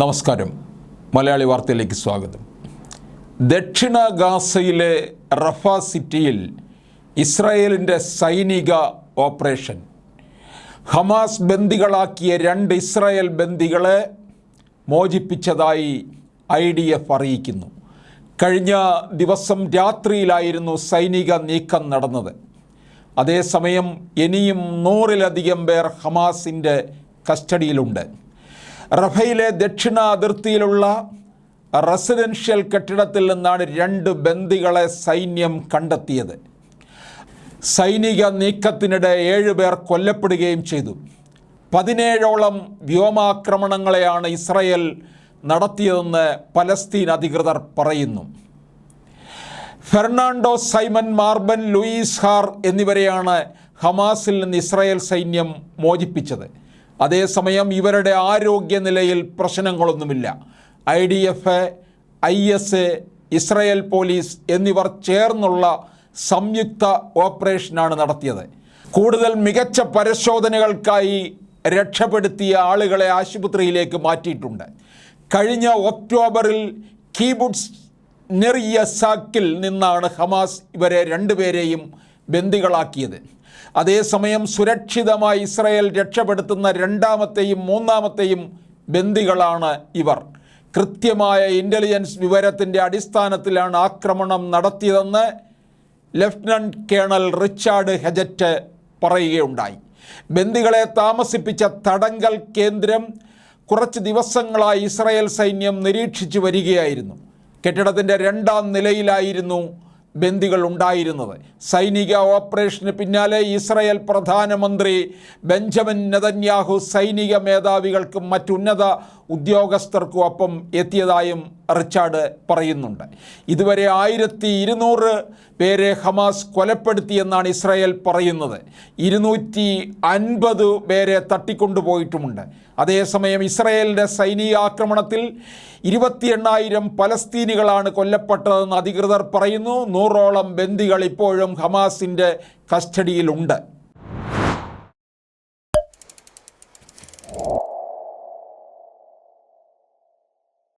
നമസ്കാരം. മലയാളി വാർത്തയിലേക്ക് സ്വാഗതം. ദക്ഷിണ ഗാസയിലെ റഫ സിറ്റിയിൽ ഇസ്രായേലിന്റെ സൈനിക ഓപ്പറേഷൻ. ഹമാസ് ബന്ദികളാക്കിയ രണ്ട് ഇസ്രായേൽ ബന്ദികളെ മോചിപ്പിച്ചതായി ഐ ഡി എഫ് അറിയിക്കുന്നു. കഴിഞ്ഞ ദിവസം രാത്രിയിലായിരുന്നു സൈനിക നീക്കം നടന്നത്. അതേസമയം ഇനിയും നൂറിലധികം പേർ ഹമാസിന്റെ കസ്റ്റഡിയിലുണ്ട്. റഫയിലെ ദക്ഷിണ അതിർത്തിയിലുള്ള റെസിഡൻഷ്യൽ കെട്ടിടത്തിൽ നിന്നാണ് രണ്ട് ബന്ദികളെ സൈന്യം കണ്ടെത്തിയത്. സൈനിക നീക്കത്തിനിടെ ഏഴുപേർ കൊല്ലപ്പെടുകയും ചെയ്തു. പതിനേഴോളം വ്യോമാക്രമണങ്ങളെയാണ് ഇസ്രയേൽ നടത്തിയതെന്ന് പലസ്തീൻ അധികൃതർ പറയുന്നു. Fernando Simon Marman Louis Har എന്നിവരെയാണ് ഹമാസിൽ നിന്ന് ഇസ്രായേൽ സൈന്യം മോചിപ്പിച്ചത്. അതേസമയം ഇവരുടെ ആരോഗ്യനിലയിൽ പ്രശ്നങ്ങളൊന്നുമില്ല. I D F I S A Israel police എന്നിവർ ചേർന്നുള്ള സംയുക്ത ഓപ്പറേഷനാണ് നടത്തിയത്. കൂടുതൽ മികച്ച പരിശോധനകൾക്കായി രക്ഷപ്പെടുത്തിയ ആളുകളെ ആശുപത്രിയിലേക്ക് മാറ്റിയിട്ടുണ്ട്. കഴിഞ്ഞ ഒക്ടോബറിൽ കീബുഡ്സ് നെറിയ നെറിയസാക്കിൽ നിന്നാണ് ഹമാസ് ഇവരെ രണ്ടുപേരെയും ബന്ദികളാക്കിയത്. അതേസമയം സുരക്ഷിതമായി ഇസ്രയേൽ രക്ഷപ്പെടുത്തുന്ന രണ്ടാമത്തെയും മൂന്നാമത്തെയും ബന്ദികളാണ് ഇവർ. കൃത്യമായ ഇന്റലിജൻസ് വിവരത്തിന്റെ അടിസ്ഥാനത്തിലാണ് ആക്രമണം നടത്തിയതെന്ന് ലഫ്റ്റനന്റ് കേണൽ റിച്ചാർഡ് ഹെജറ്റ് പറയുകയുണ്ടായി. ബന്ദികളെ താമസിപ്പിച്ച തടങ്കൽ കേന്ദ്രം കുറച്ച് ദിവസങ്ങളായി ഇസ്രായേൽ സൈന്യം നിരീക്ഷിച്ചു വരികയായിരുന്നു. കെട്ടിടത്തിന്റെ രണ്ടാം നിലയിലായിരുന്നു ബന്ദികൾ ഉണ്ടായിരുന്നത്. സൈനിക ഓപ്പറേഷന് പിന്നാലെ ഇസ്രായേൽ പ്രധാനമന്ത്രി ബെഞ്ചമിൻ നെതന്യാഹു സൈനിക മേധാവികൾക്കും മറ്റുന്നത ഉദ്യോഗസ്ഥർക്കും ഒപ്പം എത്തിയതായും റിച്ചാർഡ് പറയുന്നുണ്ട്. ഇതുവരെ ആയിരത്തി ഇരുന്നൂറ് പേരെ ഹമാസ് കൊലപ്പെടുത്തിയെന്നാണ് ഇസ്രായേൽ പറയുന്നത്. ഇരുന്നൂറ്റി അൻപത് പേരെ തട്ടിക്കൊണ്ടുപോയിട്ടുമുണ്ട്. അതേസമയം ഇസ്രായേലിന്റെ സൈനിക ആക്രമണത്തിൽ ഇരുപത്തി എണ്ണായിരം പലസ്തീനികളാണ് കൊല്ലപ്പെട്ടതെന്ന് അധികൃതർ പറയുന്നു. നൂറോളം ബന്ദികൾ ഇപ്പോഴും ഹമാസിന്റെ കസ്റ്റഡിയിലുണ്ട്.